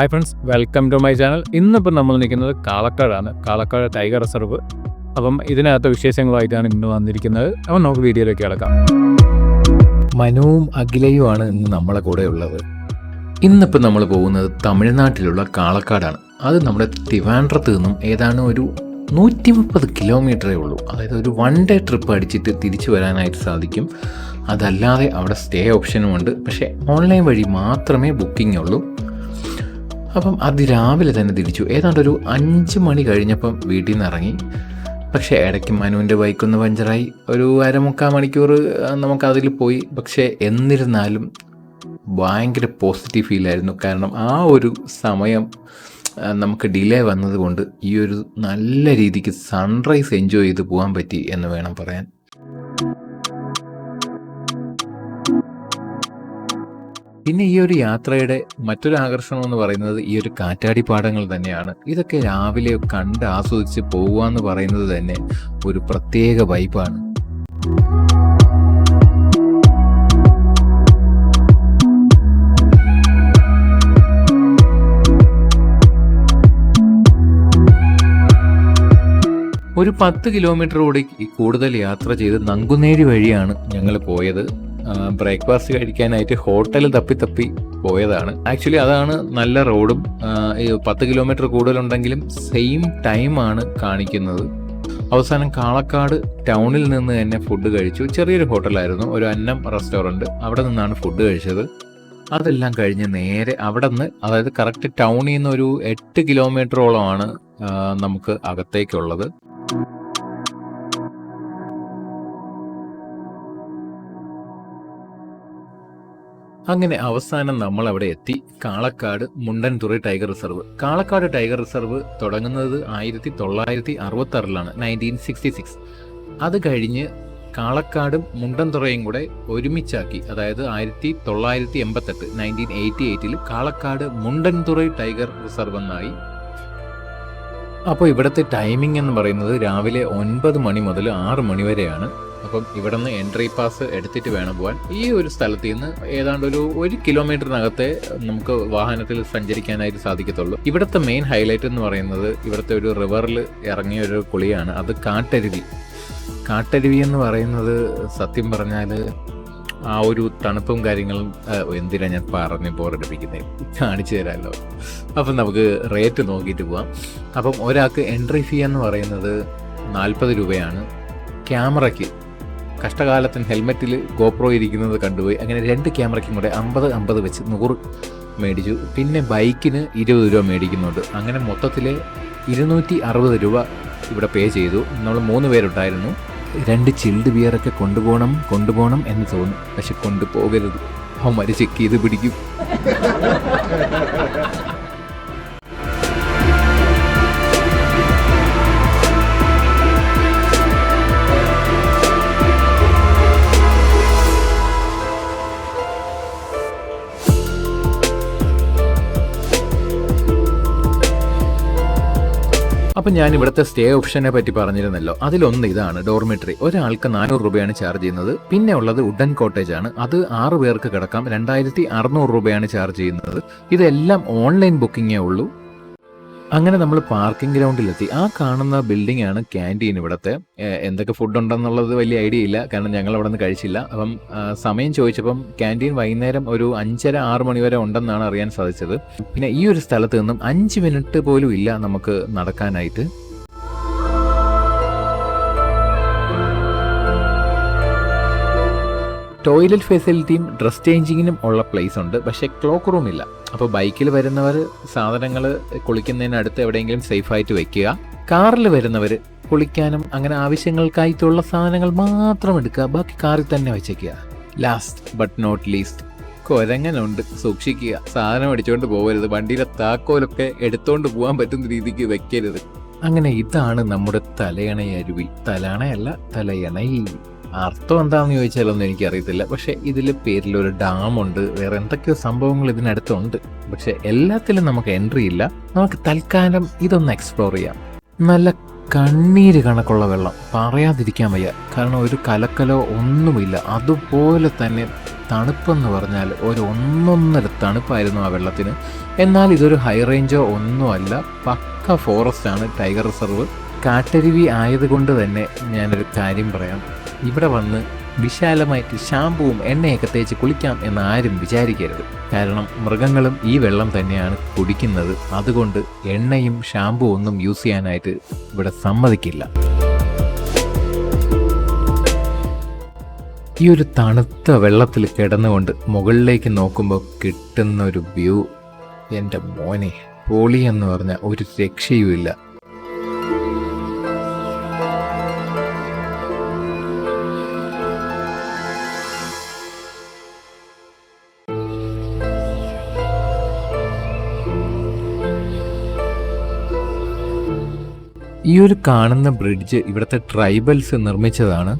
Hi friends welcome to my channel ഇന്നിപ്പോൾ നമ്മൾ നിൽക്കുന്നത് കാളക്കാടാണ്. കാളക്കാട് ടൈഗർ റിസർവ് അപ്പം ഇതിനകത്ത് വിശേഷങ്ങളുമായിട്ടാണ് ഇന്ന് വന്നിരിക്കുന്നത്. അപ്പം നമുക്ക് വീഡിയോയിലേക്ക് കിടക്കാം. മനുവും അഖിലയുമാണ് ഇന്ന് നമ്മളെ കൂടെ ഉള്ളത്. ഇന്നിപ്പോൾ നമ്മൾ പോകുന്നത് തമിഴ്നാട്ടിലുള്ള കാളക്കാടാണ്. അത് നമ്മുടെ തിരുവാൻഡ്രത്ത് നിന്നും ഏതാണ്ട് ഒരു നൂറ്റി മുപ്പത് കിലോമീറ്ററേ ഉള്ളൂ. അതായത് ഒരു വൺ ഡേ ട്രിപ്പ് അടിച്ചിട്ട് തിരിച്ചു വരാനായിട്ട് സാധിക്കും. അതല്ലാതെ അവിടെ സ്റ്റേ ഓപ്ഷനും ഉണ്ട്. പക്ഷേ ഓൺലൈൻ വഴി മാത്രമേ ബുക്കിംഗ് ഉള്ളൂ. അപ്പം അതിരാവിലെ തന്നെ തിരിച്ചു. ഏതാണ്ട് ഒരു അഞ്ച് മണി കഴിഞ്ഞപ്പം വീട്ടിൽ നിന്ന് ഇറങ്ങി. പക്ഷേ ഇടയ്ക്ക് മനുവിന്റെ ബൈക്കൊന്ന് പഞ്ചറായി ഒരു അരമുക്കാൽ മണിക്കൂർ നമുക്കതിൽ പോയി. പക്ഷേ എന്നിരുന്നാലും ഭയങ്കര പോസിറ്റീവ് ഫീലായിരുന്നു കാരണം ആ ഒരു സമയം നമുക്ക് ഡിലേ വന്നതുകൊണ്ട് ഈ ഒരു നല്ല രീതിക്ക് സൺറൈസ് എൻജോയ് ചെയ്ത് പോകാൻ പറ്റി എന്ന് വേണം പറയാൻ. പിന്നെ ഈ ഒരു യാത്രയുടെ മറ്റൊരു ആകർഷണം എന്ന് പറയുന്നത് ഈ ഒരു കാറ്റാടി പാടങ്ങൾ തന്നെയാണ്. ഇതൊക്കെ രാവിലെ കണ്ട് ആസ്വദിച്ച് പോകുക എന്ന് പറയുന്നത് തന്നെ ഒരു പ്രത്യേക വൈബാണ്. ഒരു പത്ത് കിലോമീറ്റർ കൂടി കൂടുതൽ യാത്ര ചെയ്ത് നങ്കുനേരി വഴിയാണ് ഞങ്ങൾ പോയത്. ബ്രേക്ക്ഫാസ്റ്റ് കഴിക്കാനായിട്ട് ഹോട്ടൽ തപ്പി തപ്പി പോയതാണ്. ആക്ച്വലി അതാണ് നല്ല റോഡും പത്ത് കിലോമീറ്റർ കൂടുതലുണ്ടെങ്കിലും സെയിം ടൈമാണ് കാണിക്കുന്നത്. അവസാനം കാളക്കാട് ടൗണിൽ നിന്ന് തന്നെ ഫുഡ് കഴിച്ചു. ചെറിയൊരു ഹോട്ടലായിരുന്നു ഒരു അന്നം റെസ്റ്റോറന്റ്. അവിടെ നിന്നാണ് ഫുഡ് കഴിച്ചത്. അതെല്ലാം കഴിഞ്ഞ് നേരെ അവിടെ നിന്ന് അതായത് കറക്റ്റ് ടൗണിൽ നിന്ന് ഒരു എട്ട് കിലോമീറ്ററോളമാണ് നമുക്ക് അകത്തേക്കുള്ളത്. അങ്ങനെ അവസാനം നമ്മൾ അവിടെ എത്തി. Kalakkad Mundanthurai tiger reserve. Kalakkad tiger reserve തുടങ്ങുന്നത് ആയിരത്തി തൊള്ളായിരത്തി അറുപത്തി ആറിലാണ് നയന്റീൻ സിക്സ്റ്റി സിക്സ്. അത് കഴിഞ്ഞ് കാളക്കാടും മുണ്ടൻതുറയും കൂടെ ഒരുമിച്ചാക്കി അതായത് ആയിരത്തി തൊള്ളായിരത്തി എൺപത്തെട്ട് നയന്റീൻ എയ്റ്റി എയ്റ്റിൽ കാളക്കാട് മുണ്ടൻതുറൈ ടൈഗർ റിസർവ് എന്നായി അപ്പോൾ ഇവിടുത്തെ ടൈമിംഗ് എന്ന് പറയുന്നത് രാവിലെ ഒൻപത് മണി മുതൽ ആറ് മണി വരെയാണ്. അപ്പം ഇവിടെ നിന്ന് എൻട്രി പാസ് എടുത്തിട്ട് വേണം പോകാൻ ഈ ഒരു സ്ഥലത്ത് നിന്ന് ഏതാണ്ട് ഒരു ഒരു കിലോമീറ്ററിനകത്തെ നമുക്ക് വാഹനത്തിൽ സഞ്ചരിക്കാനായിട്ട് സാധിക്കത്തുള്ളൂ. ഇവിടുത്തെ മെയിൻ ഹൈലൈറ്റ് എന്ന് പറയുന്നത് ഇവിടുത്തെ ഒരു റിവറിൽ ഇറങ്ങിയ ഒരു കുളിയാണ്. അത് കാട്ടരുവി. കാട്ടരുവി എന്ന് പറയുന്നത് സത്യം പറഞ്ഞാൽ ആ ഒരു തണുപ്പും കാര്യങ്ങളും എന്തിനാണ് എന്തിനാ ഞാൻ പറഞ്ഞ് ബോറടിപ്പിക്കുന്നത് കാണിച്ചു തരാമല്ലോ അപ്പം നമുക്ക് റേറ്റ് നോക്കിയിട്ട് പോവാം. അപ്പം ഒരാൾക്ക് എൻട്രി ഫീ എന്ന് പറയുന്നത് നാൽപ്പത് രൂപയാണ്. ക്യാമറയ്ക്ക് കഷ്ടകാലത്തിന് ഹെൽമെറ്റിൽ ഗോപ്രോ ഇരിക്കുന്നത് കണ്ടുപോയി. അങ്ങനെ രണ്ട് ക്യാമറയ്ക്കും കൂടെ അമ്പത് അമ്പത് വെച്ച് നൂറ് മേടിച്ചു. പിന്നെ ബൈക്കിന് ഇരുപത് രൂപ മേടിക്കുന്നുണ്ട്. അങ്ങനെ മൊത്തത്തിൽ ഇരുന്നൂറ്റി അറുപത് രൂപ ഇവിടെ പേ ചെയ്തു. നമ്മൾ മൂന്ന് പേരുണ്ടായിരുന്നു. രണ്ട് ചിൽഡ് ബിയറൊക്കെ കൊണ്ടുപോകണം കൊണ്ടുപോകണം എന്ന് തോന്നും പക്ഷെ കൊണ്ടുപോകരുത്. അവന്മാർ ചെക്ക് ചെയ്ത് പിടിക്കും. അപ്പം ഞാൻ ഇവിടുത്തെ സ്റ്റേ ഓപ്ഷനെ പറ്റി പറഞ്ഞിരുന്നല്ലോ. അതിലൊന്ന് ഇതാണ് ഡോർമെട്രി ഒരാൾക്ക് നാനൂറ് രൂപയാണ് ചാർജ് ചെയ്യുന്നത്. പിന്നെ ഉള്ളത് ഉഡൻ കോട്ടേജ് ആണ്. അത് ആറ് പേർക്ക് കിടക്കാം. രണ്ടായിരത്തി അറുന്നൂറ് രൂപയാണ് ചാർജ് ചെയ്യുന്നത്. ഇതെല്ലാം ഓൺലൈൻ ബുക്കിങ്ങേ ഉള്ളൂ. അങ്ങനെ നമ്മൾ പാർക്കിംഗ് ഗ്രൗണ്ടിലെത്തി. ആ കാണുന്ന ബിൽഡിംഗ് ആണ് ക്യാന്റീൻ ഇവിടുത്തെ. എന്തൊക്കെ ഫുഡ് ഉണ്ടെന്നുള്ളത് വലിയ ഐഡിയ ഇല്ല. കാരണം ഞങ്ങൾ അവിടെ നിന്ന് കഴിച്ചില്ല. അപ്പം സമയം ചോദിച്ചപ്പം ക്യാന്റീൻ വൈകുന്നേരം ഒരു അഞ്ചര ആറ് മണി വരെ ഉണ്ടെന്നാണ് അറിയാൻ സാധിച്ചത്. പിന്നെ ഈ ഒരു സ്ഥലത്ത് നിന്നും അഞ്ച് മിനിറ്റ് പോലും ഇല്ല നമുക്ക് നടക്കാനായിട്ട്. ടോയ്ലറ്റ് ഫെസിലിറ്റിയും ഡ്രസ് ചേഞ്ചിങ്ങിനും ഉള്ള പ്ലേസ് ഉണ്ട്. പക്ഷേ ക്ലോക്ക് റൂം ഇല്ല. അപ്പോൾ ബൈക്കിൽ വരുന്നവർ സാധനങ്ങൾ കുളിക്കുന്നതിനടുത്ത് എവിടെയെങ്കിലും സേഫായിട്ട് വെക്കുക. കാറിൽ വരുന്നവർ കുളിക്കാനും അങ്ങനെ ആവശ്യങ്ങൾക്കായിട്ടുള്ള സാധനങ്ങൾ മാത്രം എടുക്കുക. ബാക്കി കാറിൽ തന്നെ വെച്ചേക്കുക. ലാസ്റ്റ് ബട്ട് നോട്ട് ലീസ്റ്റ് കൊരങ്ങനുണ്ട്. സൂക്ഷിക്കുക. സാധനം അടിച്ചുകൊണ്ട് പോകരുത് വണ്ടിയിലെ താക്കോലൊക്കെ എടുത്തുകൊണ്ട് പോകാൻ പറ്റുന്ന രീതിക്ക് വെക്കരുത്. അങ്ങനെ ഇതാണ് നമ്മുടെ തലയണയരുവി. തലയണയല്ല തലയണയിൽ അർത്ഥം എന്താണെന്ന് ചോദിച്ചാലൊന്നും എനിക്കറിയത്തില്ല. പക്ഷേ ഇതിൽ പേരിൽ ഒരു ഡാമുണ്ട്. വേറെ എന്തൊക്കെയോ സംഭവങ്ങൾ ഇതിനടുത്തുണ്ട്. പക്ഷേ എല്ലാത്തിലും നമുക്ക് എൻട്രി ഇല്ല. നമുക്ക് തൽക്കാലം ഇതൊന്ന് എക്സ്പ്ലോർ ചെയ്യാം. നല്ല കണ്ണീര് കണക്കുള്ള വെള്ളം. പറയാതിരിക്കാൻ വയ്യ. കാരണം ഒരു കലക്കലോ ഒന്നുമില്ല. അതുപോലെ തന്നെ തണുപ്പെന്ന് പറഞ്ഞാൽ ഒരു ഒന്നൊന്നര തണുപ്പായിരുന്നു ആ വെള്ളത്തിന്. എന്നാൽ ഇതൊരു ഹൈ റേഞ്ചോ ഒന്നുമല്ല പക്ക ഫോറസ്റ്റാണ് ടൈഗർ റിസർവ് കാട്ടരുവി ആയതുകൊണ്ട് തന്നെ ഞാനൊരു കാര്യം പറയാം. ഇവിടെ വന്ന് വിശാലമായിട്ട് ഷാമ്പുവും എണ്ണയൊക്കെ തേച്ച് കുളിക്കാം എന്ന് ആരും വിചാരിക്കരുത്. കാരണം മൃഗങ്ങളും ഈ വെള്ളം തന്നെയാണ് കുടിക്കുന്നത്. അതുകൊണ്ട് എണ്ണയും ഷാമ്പു ഒന്നും യൂസ് ചെയ്യാനായിട്ട് ഇവിടെ സമ്മതിക്കില്ല. ഈ ഒരു തണുത്ത വെള്ളത്തിൽ കിടന്നുകൊണ്ട് മുകളിലേക്ക് നോക്കുമ്പോൾ കിട്ടുന്ന ഒരു വ്യൂ. എന്റെ മോനെ പോളി എന്ന് പറഞ്ഞ ഒരു രക്ഷയുമില്ല. ഈ ഒരു കാണുന്ന ബ്രിഡ്ജ് ഇവിടുത്തെ ട്രൈബൽസ് നിർമ്മിച്ചതാണ്.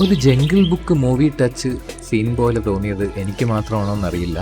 ഒരു jungle book movie touch scene പോലെ തോന്നിയത് എനിക്ക് മാത്രമാണോ എന്നറിയില്ല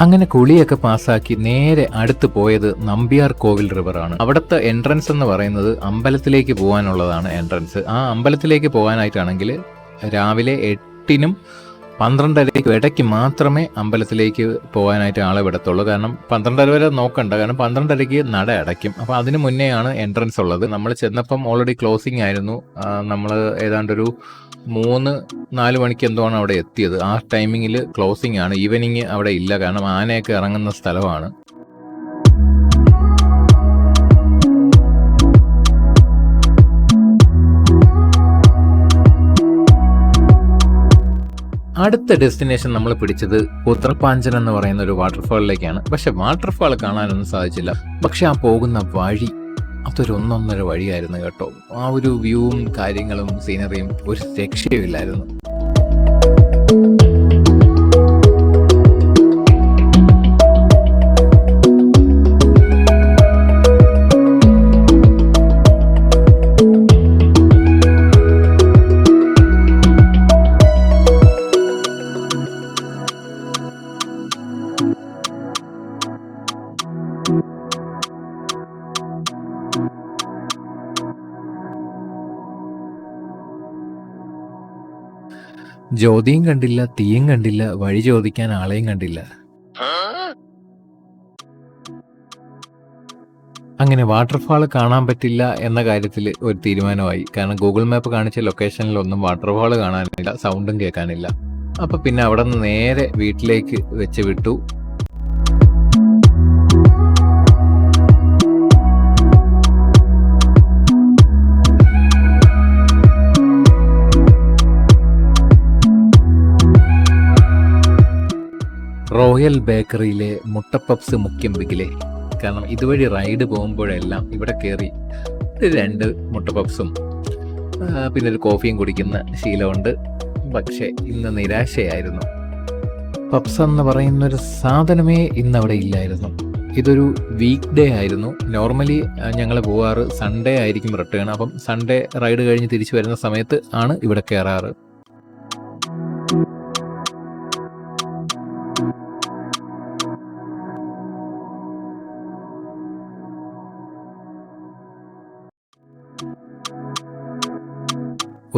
അങ്ങനെ കുളിയൊക്കെ പാസ്സാക്കി നേരെ അടുത്ത് പോയത് നമ്പ്യാർ കോവിൽ റിവറാണ് അവിടുത്തെ എൻട്രൻസ് എന്ന് പറയുന്നത് അമ്പലത്തിലേക്ക് പോകാനുള്ളതാണ് എൻട്രൻസ് ആ അമ്പലത്തിലേക്ക് പോകാനായിട്ടാണെങ്കിൽ രാവിലെ എട്ടിനും പന്ത്രണ്ടരയ്ക്കും ഇടയ്ക്ക് മാത്രമേ അമ്പലത്തിലേക്ക് പോകാനായിട്ട് ആളെ വിടത്തുള്ളൂ. കാരണം പന്ത്രണ്ടര വരെ നോക്കണ്ട. കാരണം പന്ത്രണ്ടരയ്ക്ക് നട അടയ്ക്കും. അപ്പോൾ അതിന് മുന്നെയാണ് എൻട്രൻസ് ഉള്ളത്. നമ്മൾ ചെന്നപ്പം ഓൾറെഡി ക്ലോസിംഗ് ആയിരുന്നു. നമ്മൾ ഏതാണ്ടൊരു മൂന്ന് നാല് മണിക്ക് എന്തോ ആണ് അവിടെ എത്തിയത്. ആ ടൈമിങ്ങിൽ ക്ലോസിംഗ് ആണ്. ഈവനിങ് അവിടെ ഇല്ല. കാരണം ആനയൊക്കെ ഇറങ്ങുന്ന സ്ഥലമാണ്. അടുത്ത ഡെസ്റ്റിനേഷൻ നമ്മൾ പിടിച്ചത് ഉത്തർപാഞ്ചൻ എന്ന് പറയുന്ന ഒരു വാട്ടർഫാളിലേക്കാണ് പക്ഷെ വാട്ടർഫാൾ കാണാനൊന്നും സാധിച്ചില്ല. പക്ഷെ ആ പോകുന്ന വഴി അതൊരു ഒന്നൊന്നര വഴിയായിരുന്നു കേട്ടോ. ആ ഒരു വ്യൂവും കാര്യങ്ങളും സീനറിയും ഒരു രക്ഷയുമില്ലായിരുന്നു. ജ്യോതിയും കണ്ടില്ല തീയും കണ്ടില്ല വഴി ചോദിക്കാൻ ആളെയും കണ്ടില്ല. അങ്ങനെ വാട്ടർഫാൾ കാണാൻ പറ്റില്ല എന്ന കാര്യത്തിൽ ഒരു തീരുമാനമായി. കാരണം ഗൂഗിൾ മാപ്പ് കാണിച്ച ലൊക്കേഷനിലൊന്നും വാട്ടർഫാൾ കാണാനില്ല സൗണ്ടും കേൾക്കാനില്ല. അപ്പൊ പിന്നെ അവിടെ നിന്ന് നേരെ വീട്ടിലേക്ക് വെച്ച് വിട്ടു. റോയൽ ബേക്കറിയിലെ മുട്ടപ്പപ്സ് ബിഗിലെ കാരണം ഇതുവഴി റൈഡ് പോകുമ്പോഴെല്ലാം ഇവിടെ കയറി രണ്ട് മുട്ടപ്പപ്സും പിന്നെ ഒരു കോഫിയും കുടിക്കുന്ന ശീലമുണ്ട്. പക്ഷേ ഇന്ന് നിരാശയായിരുന്നു. പപ്സ് എന്ന് പറയുന്ന ഒരു സാധനമേ ഇന്ന് അവിടെ ഇല്ലായിരുന്നു. ഇതൊരു വീക്ക് ഡേ ആയിരുന്നു. നോർമലി ഞങ്ങൾ പോവാറ് സൺഡേ ആയിരിക്കും റിട്ടേൺ അപ്പം സൺഡേ റൈഡ് കഴിഞ്ഞ് തിരിച്ചു വരുന്ന സമയത്ത് ആണ് ഇവിടെ കയറാറ്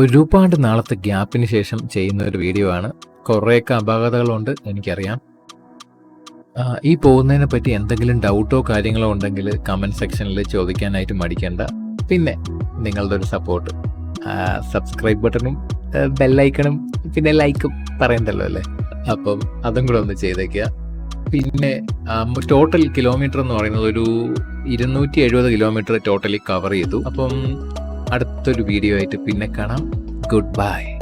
ഒരുപാട് നാളത്തെ ഗ്യാപ്പിന് ശേഷം ചെയ്യുന്ന ഒരു വീഡിയോ ആണ്. കുറേയൊക്കെ അപാകതകളുണ്ട് എനിക്കറിയാം. ഈ പോകുന്നതിനെ പറ്റി എന്തെങ്കിലും ഡൗട്ടോ കാര്യങ്ങളോ ഉണ്ടെങ്കിൽ കമന്റ് സെക്ഷനിൽ ചോദിക്കാനായിട്ട് മടിക്കേണ്ട. പിന്നെ നിങ്ങളുടെ ഒരു സപ്പോർട്ട് സബ്സ്ക്രൈബ് ബട്ടണും ബെല്ലൈക്കണും പിന്നെ ലൈക്കും പറയണ്ടല്ലോ അല്ലേ? അപ്പം അതും കൂടെ ഒന്ന് ചെയ്തേക്കുക. പിന്നെ ടോട്ടൽ കിലോമീറ്റർ എന്ന് പറയുന്നത് ഒരു ഇരുന്നൂറ്റി എഴുപത് കിലോമീറ്റർ ടോട്ടലി കവർ ചെയ്തു. അപ്പം അടുത്തൊരു വീഡിയോ ആയിട്ട് പിന്നെ കാണാം. Good bye